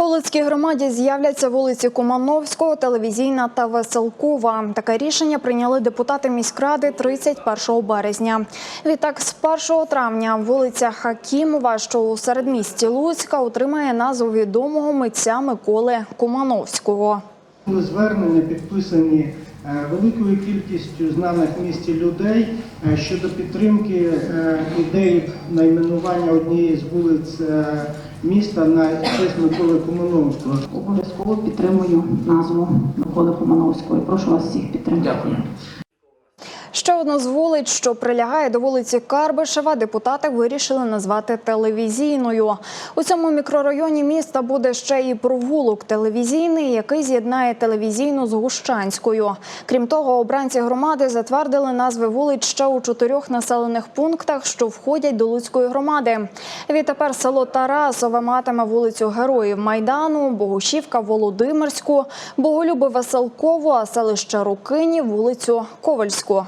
У Луцькій громаді з'являться вулиці Кумановського, Телевізійна та Веселкова. Таке рішення прийняли депутати міськради 31 березня. Відтак, з 1 травня вулиця Хакімова, що у середмісті Луцька, отримає назву відомого митця Миколи Кумановського. Були звернення підписані е, великою кількістю знаних місті людей е, щодо підтримки е, ідеї найменування однієї з вулиць міста на честь Миколи Комановського. Обов'язково підтримую назву Миколи Комановського. Прошу вас всіх підтримати. Дякую. Ще одну з вулиць, що прилягає до вулиці Карбишева, депутати вирішили назвати телевізійною. У цьому мікрорайоні міста буде ще і провулок телевізійний, який з'єднає телевізійну з Гущанською. Крім того, обранці громади затвердили назви вулиць ще у чотирьох населених пунктах, що входять до Луцької громади. Відтепер село Тарасове матиме вулицю Героїв Майдану, Богушівка Володимирську, Боголюби Веселкову, а селище Рукині вулицю Ковальську.